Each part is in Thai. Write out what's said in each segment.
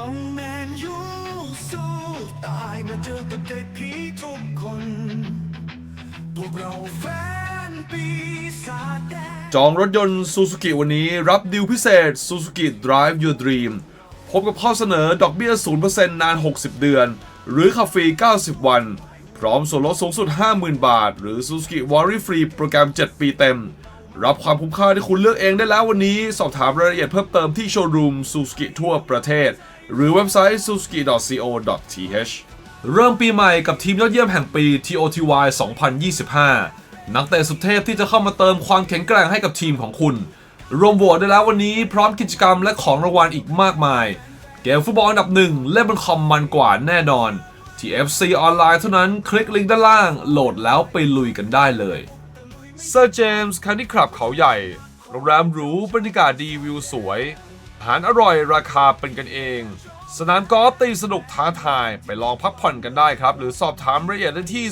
เอาแมนยูสู้ตายมาเจอกับเด็กผีทุกคน พวกเราแฟนปีศาจแดงจองรถยนต์ Suzuki วันนี้รับดีลพิเศษ Suzuki Drive Your Dream พบกับข้อเสนอดอกเบี้ย 0%นาน 60 เดือน หรือขับฟรี 90 วัน พร้อมส่วนลดสูงสุด 50,000 บาท หรือ Suzuki Worry Free โปรแกรม 7 ปีเต็ม รับความคุ้มค่าที่คุณเลือกเองได้แล้ววันนี้สอบถามรายละเอียดเพิ่มเติมที่โชว์รูม Suzuki ทั่วประเทศ หรือเว็บไซต์ suzuki.co.th เริ่มปีใหม่กับทีมยอดเยี่ยมแห่งปี TOTY 2025 นักเตะสุดเทพที่จะเข้ามาเติมความแข็งแกร่งให้กับทีมของคุณ รวมโหวตได้แล้ววันนี้พร้อมกิจกรรมและของรางวัลอีกมากมาย เกมฟุตบอลอันดับหนึ่งเล่นบนคอมมันกว่าแน่นอนที่ FC ออนไลน์เท่านั้นคลิกลิงก์ด้านล่างโหลดแล้วไปลุยกันได้เลย เซอร์เจมส์คันดี้คลับเขาใหญ่ โรงแรมหรูบรรยากาศดีวิวสวย อาหารอร่อยราคาเป็นกันเอง สนามกอล์ฟตีสนุกท้าทายไปลองพักผ่อนกันได้ครับ หรือสอบถามรายละเอียดได้ที่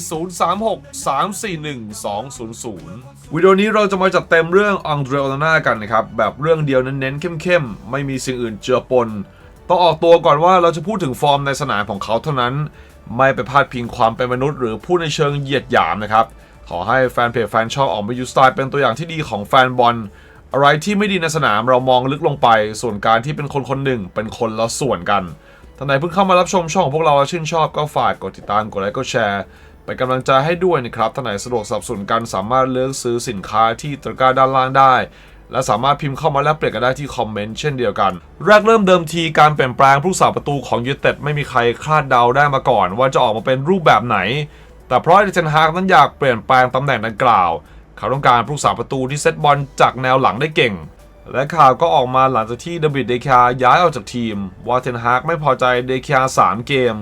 036-341-200 วิดีโอนี้เราจะมาจัดเต็มเรื่องอังเดรโอนาน่ากันนะครับ แบบเรื่องเดียวเน้นๆเข้มๆ ไม่มีสิ่งอื่นเจือปน ต้องออกตัวก่อนว่าเราจะพูดถึงฟอร์มในสนามของเขาเท่านั้น ไม่ไปพาดพิงความเป็นมนุษย์ หรือพูดในเชิงเหยียดหยามนะครับ ขอให้แฟนเพจแฟนช่องออกมายูสไตล์เป็นตัวอย่างที่ดีของแฟนบอลอะไรที่ไม่ดีในสนามเรามองลึกลงไป ส่วนการที่เป็นคนคนหนึ่งเป็นคนละส่วนกันท่านไหนเพิ่งเข้ามารับชมช่องของพวกเราชื่นชอบก็ฝากกดติดตามกดไลค์กดแชร์เป็นกำลังใจให้ด้วยนะครับท่านไหนสะดวกสับสนุนกันสามารถเลือกซื้อสินค้าที่ตะกร้าด้านล่างได้ และสามารถพิมพ์เข้ามาแลกเปลี่ยนกันได้ที่คอมเมนต์เช่นเดียวกัน แรกเริ่มเดิมทีการเปลี่ยนแปลงผู้สาประตูของยูเต็ดไม่มีใครคาดเดาได้มาก่อน ว่าจะออกมาเป็นรูปแบบไหน แต่เพราะเอเจนฮากนั้นอยากเปลี่ยนแปลงตำแหน่งดังกล่าว เขาต้องการผู้สาประตูที่เซตบอลจากแนวหลังได้เก่ง และข่าวก็ออกมาหลังจากที่เดวิดเดคาย้ายออกจากทีม ว่าเทนฮากไม่พอใจเดคา3เกม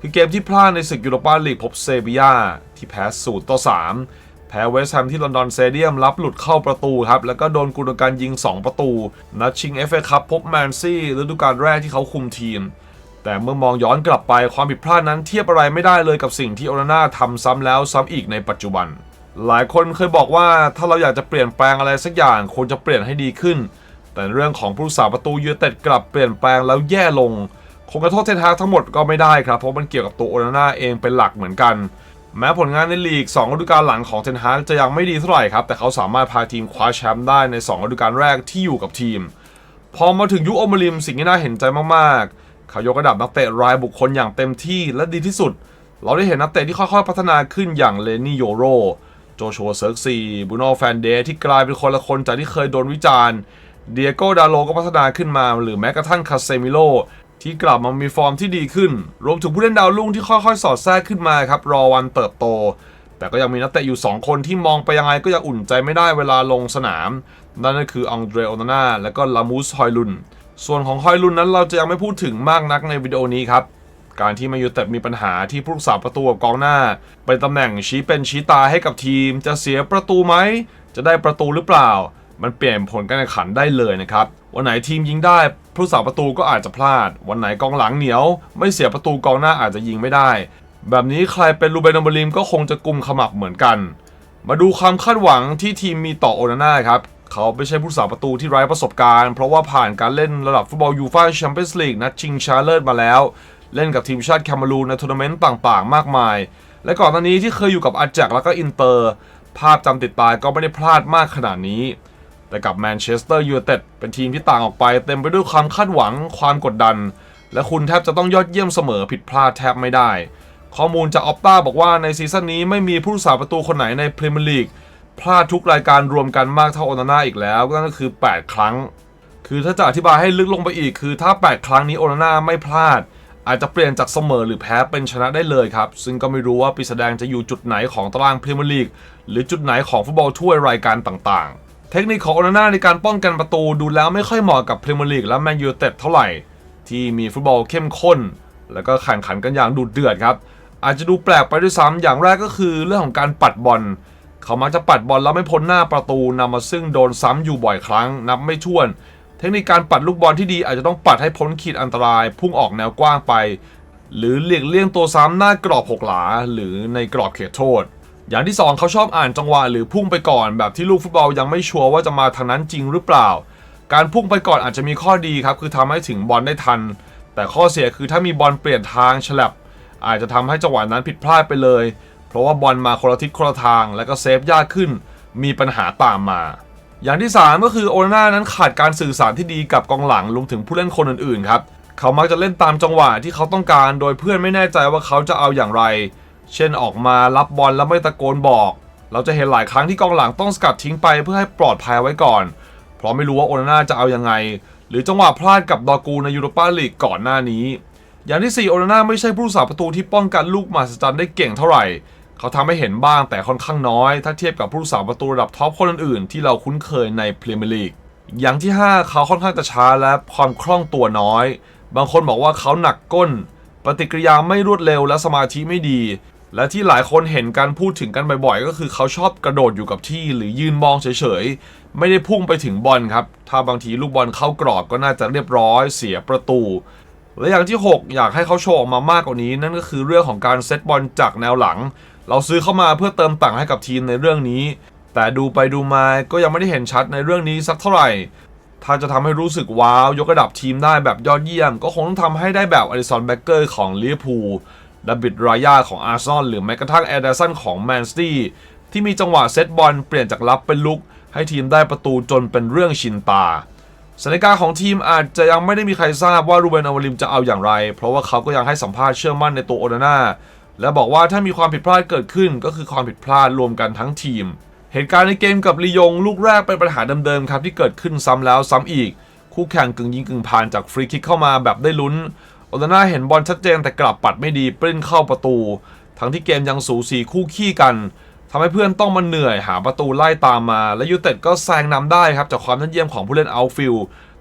คือเกมที่พลาดในศึกยูโรปาลีกพบเซบียาที่แพ้สูตรต่อ 3 แพ้เวสต์แฮมที่ลอนดอนเตเดียมรับหลุดเข้าประตูครับ แล้วก็โดนกุนการยิง 2 ประตู นัดชิงเอฟเอคัพพบแมนซี่ฤดูกาลแรกที่เขาคุมทีม แต่เมื่อมองย้อนกลับไปความผิดพลาดนั้นเทียบอะไรไม่ได้เลยกับสิ่งที่โอนาน่าทำซ้ำแล้วซ้ำอีกในปัจจุบัน หลายคนเคยบอกว่าถ้าเราอยากจะเปลี่ยนแปลงอะไรสักอย่างควรจะเปลี่ยนให้ดีขึ้น แต่เรื่องของผู้รักษาประตูยูเต็ดกลับเปลี่ยนแปลงแล้วแย่ลง คงกระโทษเทนฮากทั้งหมดก็ไม่ได้ครับเพราะมันเกี่ยวกับตัวโอนาน่าเองเป็นหลักเหมือนกัน แม้ผลงานในลีก2ฤดูกาลหลังของเทนฮากจะยังไม่ดีเท่าไหร่ครับแต่เขาสามารถพาทีมคว้าแชมป์ได้ใน2ฤดูกาลแรกที่อยู่กับทีม พอมาถึงยุคโอมาริมสิ่งที่น่าเห็นใจมากๆ เขายกระดับนักเตะรายบุคคลอย่างเต็มที่และดีที่สุด เราได้เห็นนักเตะที่ค่อยๆ พัฒนาขึ้นอย่างเลนี่โยโร โจชัวเซิร์กซีบูโนแฟนเดที่กลายเป็นคนละคนจากที่เคยโดนวิจารณ์เดียโกดาโลก็พัฒนาขึ้นมา หรือแม้กระทั่งคาเซมิโลที่กลับมามีฟอร์มที่ดีขึ้น รวมถึงผู้เล่นดาวรุ่งที่ค่อยๆ สอดแทรกขึ้นมาครับ รอวันเติบโต แต่ก็ยังมีนักเตะอยู่ 2 คนที่มองไปยังไงก็ยังอุ่นใจไม่ได้เวลาลงสนาม นั่นก็คืออังเดรโอนาน่าและก็ลามูสฮอยลุน ส่วนของฮอยลุนนั้นเราจะยังไม่พูดถึงมากนักในวิดีโอนี้ครับ การที่มายูเต็ดมีปัญหาที่ผู้รักษาประตูกับกองหน้า เป็นตำแหน่งชี้เป็นชี้ตาให้กับทีม จะเสียประตูไหม จะได้ประตูหรือเปล่า มันเปลี่ยนผลการแข่งขันได้เลยนะครับ วันไหนทีมยิงได้ผู้รักษาประตูก็อาจจะพลาด วันไหนกองหลังเหนียว ไม่เสียประตูกองหน้าอาจจะยิงไม่ได้ แบบนี้ใครเป็นลูเบนอมบริมก็คงจะกุมขมับเหมือนกัน มาดูความคาดหวังที่ทีมมีต่อโอนาน่าครับ เขาไม่ใช่ผู้สาประตูที่ไร้ประสบการณ์ เพราะว่าผ่านการเล่นระดับฟุตบอลยูฟ่าแชมเปี้ยนส์ลีกนัดชิงชนะเลิศมาแล้ว เล่นกับทีมชาติแคนารูนในทัวร์นาเมนต์ต่างๆ มากมาย และก่อนหน้านี้ที่เคยอยู่กับอาแจกแล้วก็อินเตอร์ ภาพจำติดตาก็ไม่ได้พลาดมากขนาดนี้ แต่กับแมนเชสเตอร์ยูไนเต็ดเป็นทีมที่ต่างออกไป เต็มไปด้วยความคาดหวังความกดดัน และคุณแทบจะต้องยอดเยี่ยมเสมอผิดพลาดแทบไม่ได้ ข้อมูลจากออปต้าบอกว่าในซีซั่นนี้ไม่มีผู้รักษาประตูคนไหนในพรีเมียร์ลีก พลาดทุกรายการรวมกันมากเท่าโอนาน่าอีกแล้วนั่นก็คือ 8 ครั้ง คือถ้าจะอธิบายให้ลึกลงไปอีกคือถ้า 8 ครั้งนี้โอนาน่าไม่พลาด อาจจะเปลี่ยนจากเสมอหรือแพ้เป็นชนะได้เลยครับ ซึ่งก็ไม่รู้ว่าปีแสดงจะอยู่จุดไหนของตารางพรีเมียร์ลีกหรือจุดไหนของฟุตบอลถ้วยรายการต่างๆ เทคนิคของโอนาน่าในการป้องกันประตูดูแล้วไม่ค่อยเหมาะกับพรีเมียร์ลีกและแมนยูเต็ดเท่าไหร่ ที่มีฟุตบอลเข้มข้น แล้วก็แข่งขันกันอย่างดุเดือดครับอาจจะดูแปลกไปด้วยซ้ำอย่างแรกก็คือเรื่องของการปัดบอล เขามักจะปัดบอลแล้วไม่พ้นหน้าประตูนำมาซึ่งโดนซ้ำอยู่บ่อยครั้ง นับไม่ถ้วน เทคนิคการปัดลูกบอลที่ดีอาจจะต้องปัดให้พ้นขีดอันตราย พุ่งออกแนวกว้างไป หรือเลี่ยงเลี่ยงตัวซ้ำหน้ากรอบหกหลา หรือในกรอบเขตโทษ อย่างที่สองเขาชอบอ่านจังหวะหรือพุ่งไปก่อน แบบที่ลูกฟุตบอลยังไม่ชัวร์ว่าจะมาทางนั้นจริงหรือเปล่า การพุ่งไปก่อนอาจจะมีข้อดีครับคือทำให้ถึงบอลได้ทันแแต่ข้อเสียคือถ้ามีบอลเปลี่ยนทางฉลับอาจจะทำให้จังหวะนั้นผิดพลาดไปเลย เพราะว่าบอลมาคนละทิศคนละทาง และก็เซฟยากขึ้น มีปัญหาตามมา อย่างที่ 3 ก็คือโอนาน่านั้นขาดการสื่อสารที่ดีกับกองหลังรวมถึงผู้เล่นคนอื่นๆครับเขามักจะเล่นตามจังหวะที่เขาต้องการ โดยเพื่อนไม่แน่ใจว่าเขาจะเอาอย่างไร เช่นออกมารับบอลแล้วไม่ตะโกนบอก เราจะเห็นหลายครั้งที่กองหลังต้องสกัดทิ้งไปเพื่อให้ปลอดภัยไว้ก่อน เพราะไม่รู้ว่าโอนาน่าจะเอายังไง หรือจังหวะพลาดกับดอกูในยูโรปาลีกก่อนหน้านี้ อย่างที่4โอนาน่าไม่ใช่ผู้รักษาประตูที่ป้องกันลูกมหัศจรรย์ได้เก่งเท่าไหร่ เขาทำให้เห็นบ้างแต่ค่อนข้างน้อย ถ้าเทียบกับผู้รักษาประตูระดับท็อปคนอื่นๆที่เราคุ้นเคยในพรีเมียร์ลีกอย่างที่ 5 เขาค่อนข้างจะช้าและความคล่องตัวน้อย บางคนบอกว่าเขาหนักก้น ปฏิกิริยาไม่รวดเร็วและสมาธิไม่ดี และที่หลายคนเห็นการพูดถึงกันบ่อยๆ ก็คือเขาชอบกระโดดอยู่กับที่หรือยืนมองเฉยๆ ไม่ได้พุ่งไปถึงบอลครับ ถ้าบางทีลูกบอลเข้ากรอบก็น่าจะเรียบร้อยเสียประตู และอย่างที่ 6 อยากให้เขาโชว์ออกมามากกว่านี้ นั่นก็คือเรื่องของการเซตบอลจากแนวหลัง เราซื้อเข้ามาเพื่อเติมต่งให้กับทีมในเรื่องนี้ แต่ดูไปดูมาก็ยังไม่ได้เห็นชัดในเรื่องนี้สักเท่าไหร่ ถ้าจะทำให้รู้สึกว้าวยกระดับทีมได้แบบยอดเยี่ยม ก็คงต้องทำให้ได้แบบอลิสันแบ็กเกอร์ของลิเวอร์พูลดับบิดรายาของอาร์ซอลหรือแม้กระทั่งแอดเดอร์สันของแมนสตี้ที่มีจังหวะเซตบอลเปลี่ยนจากรับเป็นลุก ให้ทีมได้ประตูจนเป็นเรื่องชินตาสถานการณ์ของทีมอาจจะยังไม่ได้มีใครทราบว่ารูเบนอวาริมจะเอาอย่างไร เพราะว่าเขาก็ยังให้สัมภาษณ์เชื่อมั่นในตัวโอนาน่า และบอกว่าถ้ามีความผิดพลาดเกิดขึ้น ก็คือความผิดพลาดรวมกันทั้งทีม เหตุการณ์ในเกมกับลียงลูกแรกเป็นปัญหาเดิมๆครับที่เกิดขึ้นซ้ำแล้วซ้ำอีก คู่แข่งกึ่งยิงกึ่งผ่านจากฟรีคิกเข้ามาแบบได้ลุ้นโอนาน่าเห็นบอลชัดเจนแต่กลับปัดไม่ดีปริ้นเข้าประตู ทั้งที่เกมยังสูสีคู่ขี้กันทำให้เพื่อนต้องมาเหนื่อยหาประตูไล่ตามมา และยูเต็ดก็แซงนำได้ครับจากความยอดเยี่ยมของผู้เล่นเอาฟิล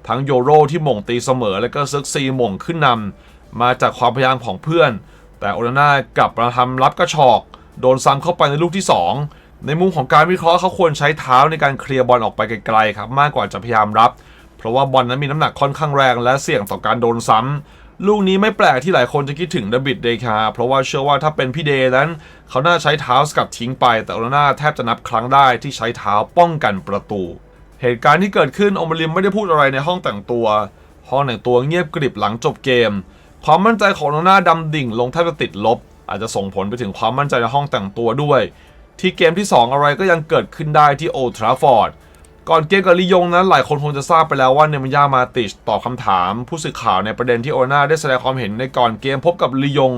ทั้งโยโรที่หม่งตีเสมอ และก็ซึกซีหม่งขึ้นนำมาจากความพยายามของเพื่อน แต่โอนาน่ากลับมาทำรับกระชอก โดนซ้ำเข้าไปในลูกที่ 2 ในมุมของการวิเคราะห์เขาควรใช้เท้าในการเคลียร์บอลออกไปไกลๆครับมากกว่าจะพยายามรับ เพราะว่าบอลนั้นมีน้ำหนักค่อนข้างแรงและเสี่ยงต่อการโดนซ้ำลูกนี้ไม่แปลกที่หลายคนจะคิดถึงเดบิดเดคาเพราะว่าเชื่อว่าถ้าเป็นพี่เดย์นั้น เขาน่าใช้เท้าสกัดทิ้งไป แต่โอนาน่าแทบจะนับครั้งได้ที่ใช้เท้าป้องกันประตู เหตุการณ์ที่เกิดขึ้นโอมาริมไม่ได้พูดอะไรในห้องแต่งตัวห้องแต่งตัวเงียบกริบหลังจบเกม ความมั่นใจของโอนาน่าดำดิ่งลงแทบจะติดลบ อาจจะส่งผลไปถึงความมั่นใจในห้องแต่งตัวด้วย ที่เกมที่ 2 อะไรก็ยังเกิดขึ้นได้ที่โอทราฟอร์ดก่อนเกมกับลียงนั้นหลายคนคงจะทราบไปแล้วว่าเนมยามาติชตอบคำถาม ผู้สื่อข่าวในประเด็นที่โอนาได้แสดงความเห็นในก่อนเกมพบกับลียง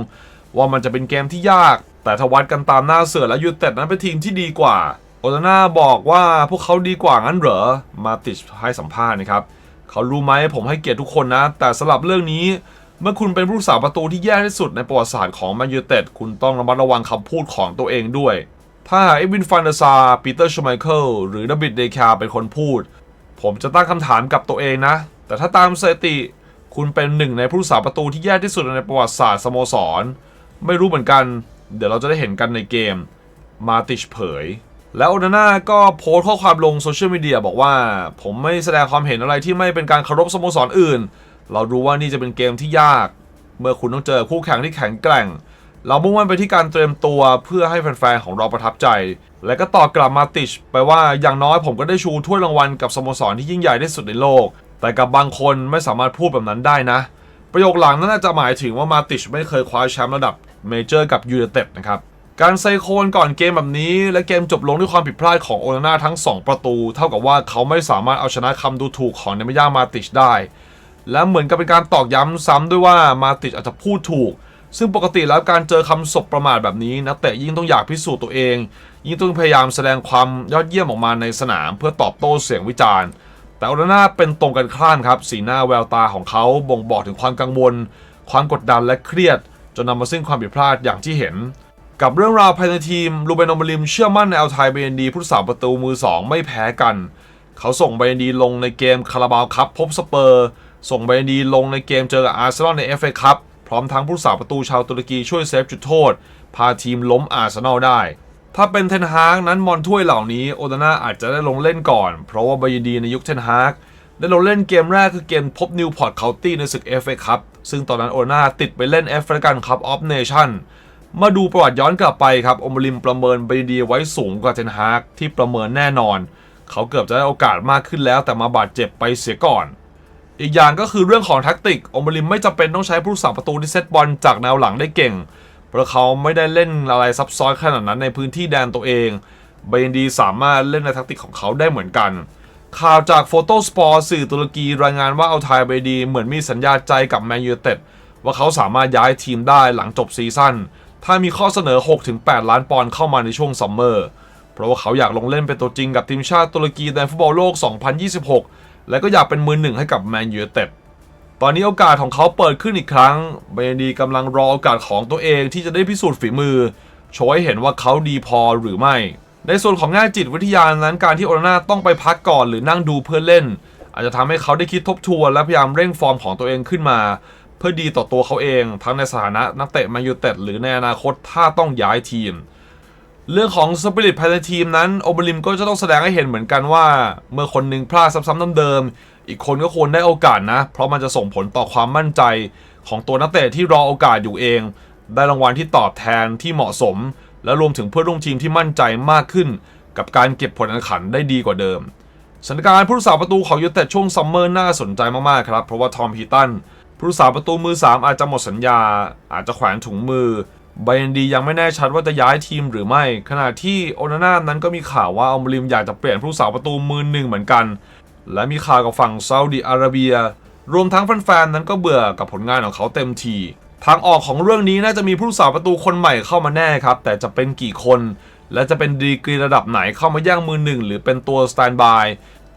ว่ามันจะเป็นเกมที่ยาก แต่ทวัดกันตามหน้าเสือและยูเต็ดนั้นเป็นทีมที่ดีกว่าโอนาน่าบอกว่าพวกเขาดีกว่างั้นเหรอมาติชให้สัมภาษณ์นะครับเขารู้ไหมผมให้เกียรติทุกคนนะ แต่สำหรับเรื่องนี้ เมื่อคุณเป็นผู้รักษาประตูที่แย่ที่สุดในประวัติศาสตร์ของแมนยูเต็ดคุณต้องระมัดระวังคำพูดของตัวเองด้วย ถ้าเอวินฟานเดอร์ซาปีเตอร์ชไมเคิลหรือดับบิดเดคาเป็นคนพูด ผมจะตั้งคำถามกับตัวเองนะ แต่ถ้าตามสถิติ คุณเป็นหนึ่งในผู้รักษาประตูที่แย่ที่สุดในประวัติศาสตร์สโมสร ไม่รู้เหมือนกัน เดี๋ยวเราจะได้เห็นกันในเกมมาติชเผยแล้วโอนาน่าก็โพสต์ข้อความลงโซเชียลมีเดียบอกว่า ผมไม่แสดงความเห็นอะไรที่ไม่เป็นการเคารพสโมสรอื่น เรารู้ว่านี่จะเป็นเกมที่ยาก เมื่อคุณต้องเจอคู่แข่งที่แข็งแกร่ง เรามุ่งมั่นไปที่การเตรียมตัวเพื่อให้แฟนๆของเราประทับใจ และก็ตอบกลับมาติชไปว่าอย่างน้อยผมก็ได้ชูถ้วยรางวัลกับสโมสรที่ยิ่งใหญ่ที่สุดในโลก แต่กับบางคนไม่สามารถพูดแบบนั้นได้นะ ประโยคหลังนั้นน่าจะหมายถึงว่ามาติชไม่เคยคว้าแชมป์ระดับเมเจอร์กับยูไนเต็ดนะครับการไซโคนก่อนเกมแบบนี้ และเกมจบลงด้วยความผิดพลาดของโอนาน่าทั้ง 2 ประตู เท่ากับว่าเขาไม่สามารถเอาชนะคำดูถูกของเนมย่ามาติชได้ และเหมือนกับเป็นการตอกย้ำซ้ำด้วยว่ามาติชอาจจะพูดถูก ซึ่งปกติแล้วการเจอคำสบประมาทแบบนี้นักเตะยิ่งต้องอยากพิสูจน์ตัวเอง ยิ่งต้องพยายามแสดงความยอดเยี่ยมออกมาในสนาม เพื่อตอบโต้เสียงวิจารณ์ แต่อนาน่าเป็นตรงกันข้ามครับ สีหน้าแววตาของเขาบ่งบอกถึงความกังวล ความกดดันและเครียด จนนำมาซึ่งความผิดพลาดอย่างที่เห็น กับเรื่องราวภายในทีมลูเบนอมริมเชื่อมั่นในอัลไทเบนดีผู้รักษาประตูมือ 2 ไม่แพ้กัน เขาส่งเบนดีลงในเกมคาราบาวคัพพบสเปอร์ ส่งเบนดีลงในเกมเจอกับอาร์เซนอลใน FA คัพพร้อมทั้งผู้รักษาประตูชาวตุรกีช่วยเซฟจุดโทษ พาทีมล้มอาร์เซนอลได้ ถ้าเป็นเทนฮากนั้นมอนถ้วยเหล่านี้โอตาน่าอาจจะได้ลงเล่นก่อน เพราะว่าเบนดีในยุคเทนฮากได้ลงเล่นเกมแรกคือเกมพบนิวพอร์ตเคาน์ตี้ในศึก FA คัพซึ่งตอนนั้นโอตาน่าติดไปเล่นแอฟริกันคัพออฟเนชั่นมาดูประวัติย้อนกลับไปครับอมริมประเมินเบนดีไว้สูงกว่าเทนฮากที่ประเมินแน่นอน เขาเกือบจะได้โอกาสมากขึ้นแล้วแต่มาบาดเจ็บไปเสียก่อน อีกอย่างก็คือเรื่องของแท็กติกโอมริมไม่จำเป็นต้องใช้ผู้รักษาประตูที่เซตบอลจากแนวหลังได้เก่ง เพราะเขาไม่ได้เล่นอะไรซับซ้อนขนาดนั้นในพื้นที่แดนตัวเองเบนดีสามารถเล่นในแท็กติกของเขาได้เหมือนกัน ข่าวจากโฟโต้สปอร์สื่อตุรกีรายงานว่าเอาไทยเบดี เหมือนมีสัญญาใจกับแมนยูเต็ดว่าเขาสามารถย้ายทีมได้หลังจบซีซั่นถ้ามีข้อเสนอ 6-8 ล้านปอนด์เข้ามาในช่วงซัมเมอร์ เพราะว่าเขาอยากลงเล่นเป็นตัวจริงกับทีมชาติตุรกีในฟุตบอลโลก 2026 และก็อยากเป็นมือหนึ่งให้กับแมนยูเต็ดตอนนี้โอกาสของเขาเปิดขึ้นอีกครั้งเบนดีกำลังรอโอกาสของตัวเองที่จะได้พิสูจน์ฝีมือโชว์ให้เห็นว่าเขาดีพอหรือไม่ ในส่วนของง่ายจิตวิทยานั้นการที่โอนาน่าต้องไปพักก่อนหรือนั่งดูเพื่อเล่น อาจจะทำให้เขาได้คิดทบทวนและพยายามเร่งฟอร์มของตัวเองขึ้นมา เพื่อดีต่อตัวเขาเอง ทั้งในสถานะนักเตะแมนยูเต็ดหรือในอนาคตถ้าต้องย้ายทีม เรื่องของสปิริตภายในทีมนั้นโอเบริมก็จะต้องแสดงให้เห็นเหมือนกันว่า เมื่อคนหนึ่งพลาดซ้ำๆเดิมๆอีกคนก็ควรได้โอกาสนะ เพราะมันจะส่งผลต่อความมั่นใจของตัวนักเตะที่รอโอกาสอยู่เอง ได้รางวัลที่ตอบแทนที่เหมาะสม และรวมถึงเพื่อนร่วมทีมที่มั่นใจมากขึ้น กับการเก็บผลการขันได้ดีกว่าเดิมสถานการณ์ผู้รักษาประตูของยูไนเต็ดช่วงซัมเมอร์น่าสนใจมากๆครับเพราะว่าทอมฮีตันผู้รักษาประตูมือ 3 อาจจะหมดสัญญา อาจจะแขวนถุงมือ ไบเอนดียังไม่แน่ชัดว่าจะย้ายทีมหรือไม่ ขณะที่โอนาน่านั้นก็มีข่าวว่าอัลมาริมอยากจะเปลี่ยนผู้รักษาประตูมือหนึ่งเหมือนกัน และมีข่าวกับฝั่งซาอุดิอาระเบีย รวมทั้งแฟนๆนั้นก็เบื่อกับผลงานของเขาเต็มที ทางออกของเรื่องนี้น่าจะมีผู้รักษาประตูคนใหม่เข้ามาแน่ครับ แต่จะเป็นกี่คน และจะเป็นดีกรีระดับไหนเข้ามาแย่งมือหนึ่งหรือเป็นตัวสแตนบาย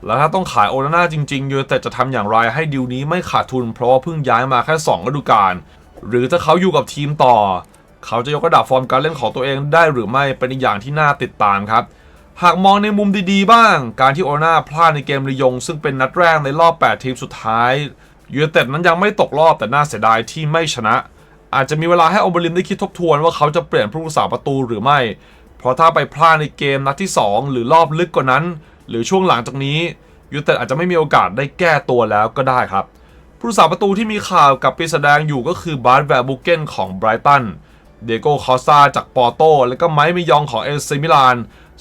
แล้วถ้าต้องขายโอนาน่าจริงๆยูไนเต็ดจะทำอย่างไรให้ดีลนี้ไม่ขาดทุน เพราะว่าเพิ่งย้ายมาแค่2ฤดูกาลหรือถ้าเขาอยู่กับทีมต่อ เขาจะยกระดับฟอร์มการเล่นของตัวเองได้หรือไม่เป็นอีกอย่างที่น่าติดตามครับ หากมองในมุมดีๆบ้าง การที่โอนาพลาดในเกมรียง ซึ่งเป็นนัดแรกในรอบ 8 ทีมสุดท้ายยูไนเต็ดนั้นยังไม่ตกรอบแต่น่าเสียดายที่ไม่ชนะ อาจจะมีเวลาให้โอเบริมได้คิดทบทวนว่าเขาจะเปลี่ยนผู้รักษาประตูหรือไม่ เพราะถ้าไปพลาดในเกมนัดที่ 2 หรือรอบลึกกว่านั้น หรือช่วงหลังจากนี้ยูไนเต็ดอาจจะไม่มีโอกาสได้แก้ตัวแล้วก็ได้ครับ ผู้รักษาประตูที่มีข่าวกับปีแสดงอยู่ก็คือบาร์ดแวร์บุเกนของไบรตัน เดโก้คอสตาจากปอร์โตและก็ไมค์มิยองของเอซิมิลาน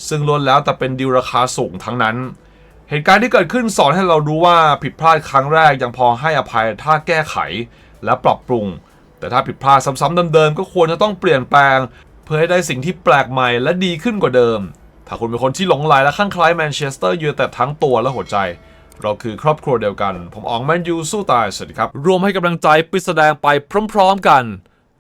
ซึ่งล้วนแล้วแต่เป็นดีลราคาสูงทั้งนั้น เหตุการณ์ที่เกิดขึ้นสอนให้เรารู้ว่าผิดพลาดครั้งแรกยังพอให้อภัยถ้าแก้ไขและปรับปรุง แต่ถ้าผิดพลาดซ้ำๆเดิมๆก็ควรจะต้องเปลี่ยนแปลง เพื่อให้ได้สิ่งที่แปลกใหม่และดีขึ้นกว่าเดิม ถ้าคุณเป็นคนที่หลงไหลและข้างคล้ายแมนเชสเตอร์ยูไนเต็ดทั้งตัวและหัวใจเราคือครอบครัวเดียวกัน ผมอองแมนยูสู้ตาย สวัสดีครับ รวมให้กำลังใจปิดแสดงไปพร้อม ๆ กัน